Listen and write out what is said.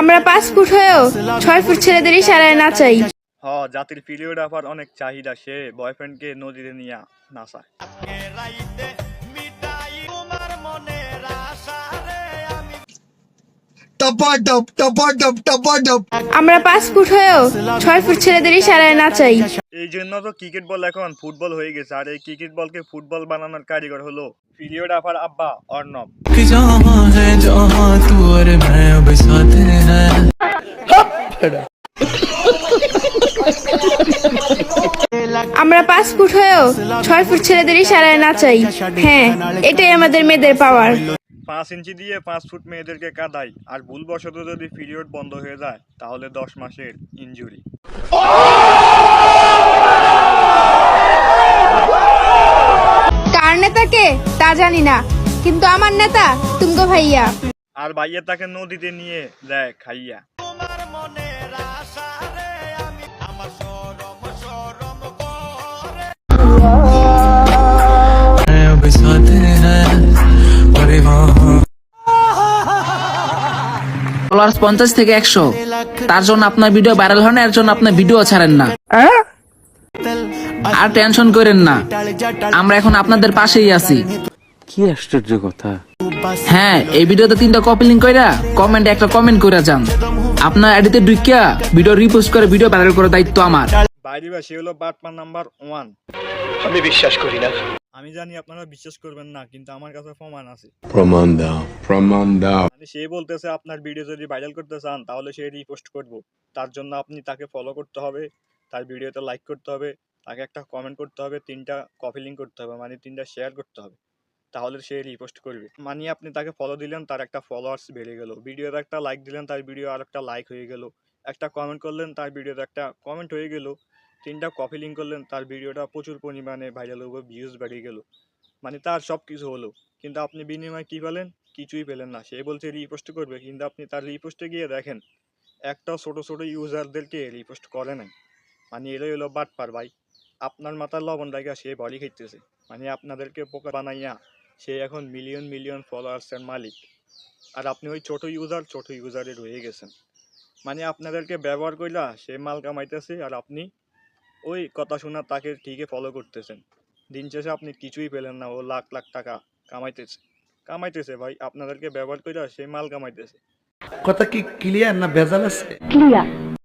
আমরা পাঁচ ফুট হয়েও ছয় ফুট ছেলেদের ইশারায় নাচাই হ জাতির ফিলিওগ্রাফার অনেক চাহিদা সে বয়ফ্রেন্ডকে নদীতে নিয়ে নাচায় আমরা পাঁচ ফুট হয়েও ছয় ফুট ছেলেদের ইশারায় নাচাই এই জন্য তো ক্রিকেট বল এখন ফুটবল হয়ে গেছে আর এই ক্রিকেট বলকে ফুটবল বানানোর কারিগর হলো ফিলিওগ্রাফার আব্বা অর্ণব। कि जहाँ है जहाँ तू और मैं अब साथ हैं আমরা পাঁচ ফুট হয়েও ছয় ফুট ছেলেদের ইশারায় নাচাই হ্যাঁ এটাই আমাদের মেয়েদের পাওয়ার পাঁচ ইঞ্চি দিয়ে পাঁচ ফুট মেয়েদেরকে কাদাই আর ভুলবশত যদি পিরিয়ড বন্ধ হয়ে যায় তাহলে দশ মাসের ইনজুরি কার নেতাকে তা জানি না কিন্তু আমার নেতা তুঙ্গ ভাইয়া। আর ভাইয়া তাকে নদীতে নিয়ে দেয় খাইয়া। পঞ্চাশ থেকে একশো। তার জন্য আপনার ভিডিও ভাইরাল হয় না এর জন্য আপনার ভিডিও ছাড়েন না। আর টেনশন করেন না। আমরা এখন আপনাদের পাশেই আছি। কি আশ্চর্য কথা। হ্যাঁ এই ভিডিওতে তিনটা কপি লিঙ্ক কইরা কমেন্টে একটা কমেন্ট করে যান। আপনার আইডিতে ঢুকিয়া ভিডিও রিপোস্ট করে ভিডিও ভাইরাল করার দায়িত্ব আমার। হলো বাটপার নাম্বার ওয়ান আমি বিশ্বাস করি না। আমি জানি আপনারা বিশ্বাস করবেন না কিন্তু আমার কাছে প্রমাণ আছে। প্রমাণ দাও প্রমাণ দাও। মানে সে বলতেছে আপনার ভিডিও যদি ভাইরাল করতে চান তাহলে সে রিপোস্ট করব। তার জন্য আপনি তাকে ফলো করতে হবে তার ভিডিওতে লাইক করতে হবে তাকে একটা কমেন্ট করতে হবে তিনটা কপি লিঙ্ক করতে হবে মানে তিনটা শেয়ার করতে হবে। তাহলে সে রিপোস্ট করবে। মানে আপনি তাকে ফলো দিলেন, তার একটা ফলোয়ার্স বেড়ে গেল। ভিডিওতে একটা লাইক দিলেন, তার ভিডিও আর একটা লাইক হয়ে গেল। একটা কমেন্ট করলেন, তার ভিডিওতে একটা কমেন্ট হয়ে গেল। তিনটা কপি লিঙ্ক করলেন, তার ভিডিওটা প্রচুর পরিমাণে ভাইরাল হবে ভিউজ বেড়ে গেল। মানে তার সব কিছু হলো। কিন্তু আপনি বিনিময়ে কী পেলেন? কিছুই পেলেন না। সে বলছে রিপোস্ট করবে। কিন্তু আপনি তার রিপোস্টে গিয়ে দেখেন, একটা ছোট ছোট ইউজারদেরকে রিপোস্ট করে নাই। মানে এলো এলো বাটপার ভাই। আপনার মাথার লবণ ডাইকা সে বলি খেতেছে মানে আপনাদেরকে পোকা বানাইয়া সে এখন মিলিয়ন মিলিয়ন ফলোয়ার্সের মালিক। আর আপনি ওই ছোট ইউজার ছোট ইউজারে রয়ে গেছেন। মানে আপনাদেরকে ব্যবহার কইলা সে মাল কামাইতেছে আর আপনি ওই কথা শোনা তাকে ঠিকই ফলো করতেছেন। দিন শেষে আপনি কিছুই পেলেন না ও লাখ লাখ টাকা কামাইতেছে। কামাইতেছে ভাই আপনাদেরকে ব্যবহার করে সে মাল কামাইতেছে। কথা কি ক্লিয়ার না ভেজাল আছে?